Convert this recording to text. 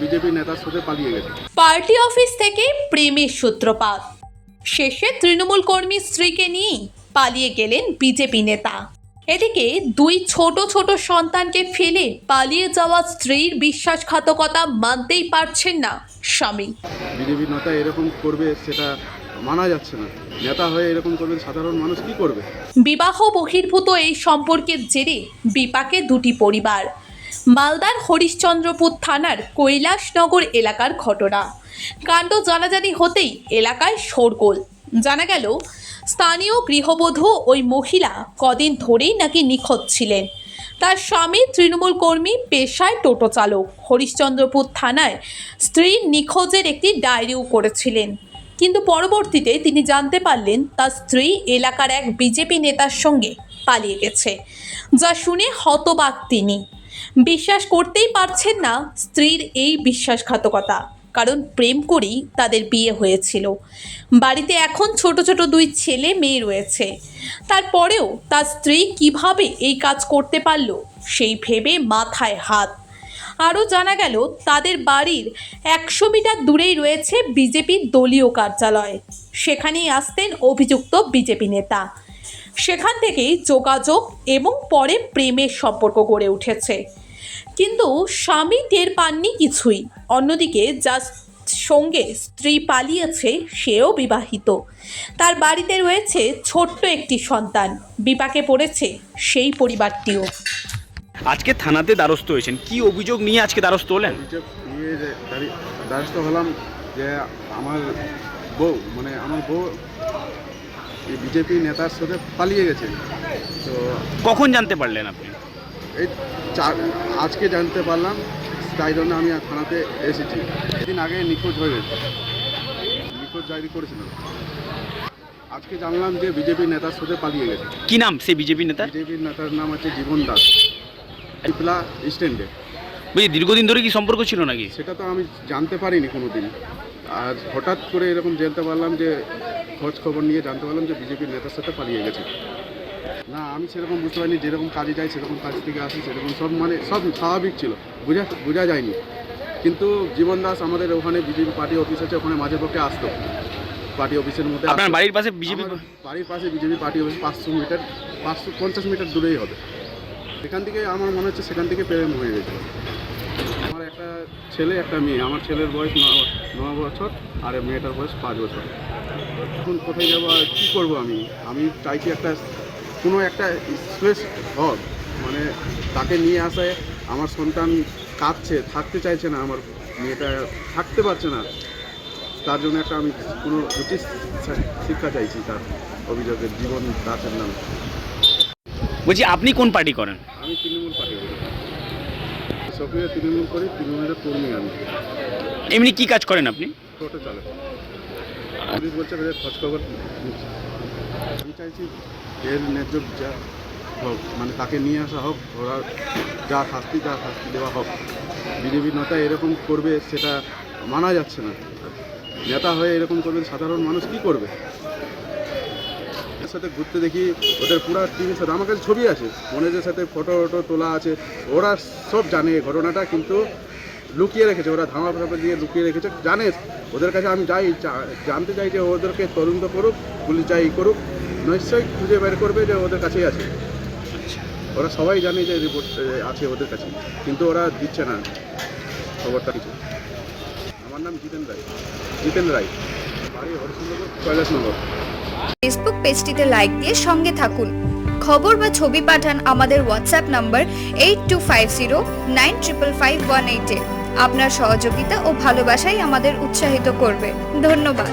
BJP নেতার সাথে পালিয়ে গেছে। পার্টি অফিস থেকে প্রেমের সূত্রপাত। শেষে তৃণমূল কর্মী স্ত্রীকে নিয়ে পালিয়ে গেলেন বিজেপি নেতা। এদিকে দুই ছোট ছোট সন্তানকে ফেলে পালিয়ে যাওয়া স্ত্রীর বিশ্বাসঘাতকতা মানতেই পারছেন না স্বামী। বিজেপি নেতা এরকম করবে সেটা মানা যাচ্ছে না। নেতা হয়ে এরকম করবে সাধারণ মানুষ কি করবে? বিবাহ বহির্ভূত এই সম্পর্কের জেরে বিপাকে দুটি পরিবার। মালদার হরিশ্চন্দ্রপুর থানার কৈলাসনগর এলাকার ঘটনা। কাণ্ড জানাজানি হতেই এলাকায় শোরগোল। জানা গেল, স্থানীয় গৃহবধূ ওই মহিলা কদিন ধরেই নাকি নিখোঁজ ছিলেন। তার স্বামী তৃণমূল কর্মী পেশায় টোটো চালক। হরিশ্চন্দ্রপুর থানায় স্ত্রীর নিখোঁজের একটি ডায়েরিও করেছিলেন। কিন্তু পরবর্তীতে তিনি জানতে পারলেন, তার স্ত্রী এলাকার এক বিজেপি নেতার সঙ্গে পালিয়ে গেছে। যা শুনে হতবাক তিনি। বিশ্বাস করতেই পারছেন না স্ত্রীর এই বিশ্বাসঘাতকতা। কারণ প্রেম করেই তাদের বিয়ে হয়েছিল। বাড়িতে এখন ছোট ছোট দুই ছেলে মেয়ে রয়েছে। তারপরেও তার স্ত্রী কীভাবে এই কাজ করতে পারল সেই ভেবে মাথায় হাত। আরও জানা গেল, তাদের বাড়ির একশো মিটার দূরেই রয়েছে বিজেপির দলীয় কার্যালয়। সেখানেই আসতেন অভিযুক্ত বিজেপি নেতা। সেখান থেকেই যোগাযোগ এবং পরে প্রেমের সম্পর্ক গড়ে উঠেছে। কিন্তু স্বামী টের পাননি কিছুই। অন্যদিকে যার সঙ্গে স্ত্রী পালিয়েছে সেও বিবাহিত। তার বাড়িতে রয়েছে ছোট্ট একটি সন্তান। বিপাকে পড়েছে সেই পরিবারটিও। আজকে থানাতে দ্বারস্থ হয়েছেন। কি অভিযোগ নিয়ে আজকে দ্বারস্থ হলেন? যে দ্বারস্থ হলাম যে আমার বউ মানে আমার বউ এই বিজেপি নেতার সাথে পালিয়ে গেছে। তো কখন জানতে পারলেন আপনি? এই চার আজকে জানতে পারলাম তাই জন্য আমি থানাতে এসেছি। এদিন আগে নিখোঁজ হয়ে গেছে। নিখোঁজ ডায়েরি করেছিল। আজকে জানলাম যে বিজেপি নেতার সাথে পালিয়ে গেছে। কি নাম সেই বিজেপি নেতা? বিজেপির নেতার নাম আছে জীবন দাস। টিপলা স্ট্যান্ডে বুঝি দীর্ঘদিন ধরে কি সম্পর্ক ছিল নাকি? সেটা তো আমি জানতে পারিনি কোনো দিন আর হঠাৎ করে এরকম জানতে পারলাম যে খোঁজ খবর নিয়ে জানতে পারলাম যে বিজেপির নেতার সাথে পালিয়ে গেছে। না আমি সেরকম বুঝতে পারিনি যেরকম কাজে যাই সেরকম কাজ থেকে আসি সেরকম সব মানে সব স্বাভাবিক ছিল। বোঝা বোঝা যায়নি। কিন্তু জীবন দাস আমাদের ওখানে বিজেপি পার্টি অফিস আছে ওখানে মাঝে পক্ষে আসতো। পার্টি অফিসের মধ্যে আপনার বাড়ির পাশে বিজেপি বাড়ির পাশে বিজেপি পার্টি অফিস পাঁচশো মিটার পাঁচশো পঞ্চাশ মিটার দূরেই হবে। সেখান থেকে আমার মনে হচ্ছে সেখান থেকে প্রেম হয়ে গেছে। আমার একটা ছেলে একটা মেয়ে। আমার ছেলের বয়স ন- বছর আর মেয়েটার বয়স পাঁচ বছর। এখন কোথায় যাব আর কী করব আমি? আমি চাইছি একটা কোনো একটা স্পেস হোক। মানে তাকে নিয়ে আসায় আমার সন্তান কাঁদছে থাকতে চাইছে না আমার মেয়েটা থাকতে পারছে না। তার জন্য একটা আমি কোনো উচিত শিক্ষা চাইছি তার অভিযোগের জীবন দাসের নামে। বলছি আপনি কোন পার্টি করেন? আমি তৃণমূল পার্টি করি। সক্রিয় তৃণমূল করি তৃণমূলের কর্মী আমি। এমনি কি কাজ করেন আপনি? টোটো চালক। পুলিশ বলছে যে খোঁজ খবর আমি চাইছি এর ন্যায্য যা হোক মানে তাকে নিয়ে আসা হোক ওরা যা শাস্তি যা শাস্তি দেওয়া হোক। বিজেপি নেতা এরকম করবে সেটা মানা যাচ্ছে না। নেতা হয়ে এরকম করবে সাধারণ মানুষ কি করবে? এর সাথে ঘুরতে দেখি, ওদের পুরো টিমের সাথে, আমার কাছে ছবি আছে মনের সাথে ফটো ফটো তোলা আছে, ওরা সব জানে ঘটনাটা, কিন্তু লুকিয়ে রেখেছে, ওরা ধামা ফাপা দিয়ে লুকিয়ে রেখেছে, জানে, ওদের কাছে আমি যাই জানতে চাই যে ওদেরকে তদন্ত করুক, পুলিশ যাই করুক, নিশ্চয়ই খুঁজে বের করবে যে ওদের কাছেই আছে। ওরা সবাই জানে যে রিপোর্ট আছে ওদের কাছে, কিন্তু ওরা দিচ্ছে না খবরটা কিছু। আমার নাম জিতেন রায়। জিতেন রায়। বাড়ি হরিশচন্দ্রপুর, কৈলাসনগর। ফেসবুক পেজটিতে লাইক দিয়ে সঙ্গে থাকুন। খবর বা ছবি পাঠান আমাদের WhatsApp number eight two five zero nine triple five one আপনার সহযোগিতা ও ভালোবাসাই আমাদের উৎসাহিত করবে। ধন্যবাদ।